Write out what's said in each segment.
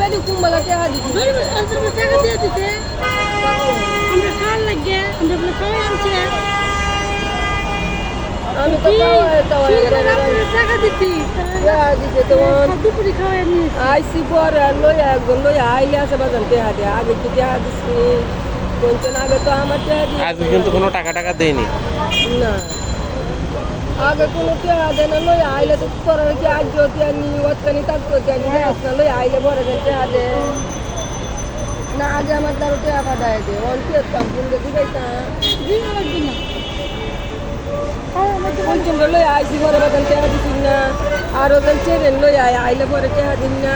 বেডি কুম্বালা টাকা অন্তত টাকা দিয়ে দিতে। আমরা খাওয়ার লাগে আমরা বলে খাওয়াই আনছি। আমি তো টাকা দিতি টাকা দিছে। তোমার। দুপুরে খাওয়াই নিয়ে আইসি পরে লই একজন লই আইলে আছে বাজান টেহা দিয়ে। আগে কি টেহা দিছি। কোনদিন আগে তো আমার টেহা আজকে কিন্তু কোনো টাকা টাকা দেয়নি। না। আগে কোনো টেহা দেয় না লই আইলে তো পরে কি আজ যদি আনি ওতকানি তাক যদি আনি দেখ না লই আইলে দিন টেহা দে। না আগে আমার দ্বারা টেহা পাঠায় দে। অন কি কাম বুনকে দিবাইতা দিন লাগবে না। খাওয়া আমাকে পঞ্চম লই আইসি পরে বাজান টেহা দিছি না। আর ওদের চেরেন লই আই আইলে পরে টেহা দিন না।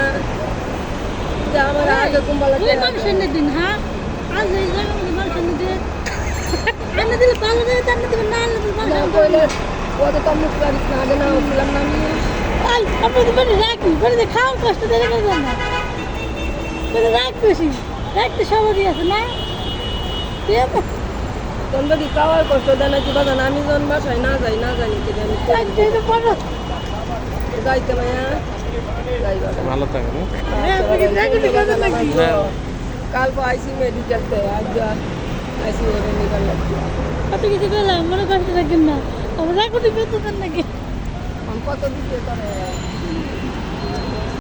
আমার আগে কুম্বালা দিন হ্যাঁ? আজ এই জায়গা মধ্যে মানুষ এনে দিয়ে এনে দিলে ভালো দেবে তার দিলে না এনে দিলে না মানুষ কইলে ওদের তো মুখ করিস না আগে না ছিলাম না আমি আই আপনি তো বেশি রাখি বেশি খাওয়ার কষ্ট দেবে না জানা বেশি রাখ বেশি রাখতে সবারই আছে না আছে তোমরা খাওয়ার কষ্ট দেয় নাকি বাজান আমি যখন বাসায় না যাই না জানি কি পারো যাইতে মায়া ভালো থাকে না আপনি রাখতে কথা লাগি না। কাল আইসি মেডিকেলতে আজ আইসি মেডিকেল লাগছে কত কিছু পেলাম মনে কষ্ট রাখেন না তোমরা কোনো বেতন নাকি? কত দিতে পারে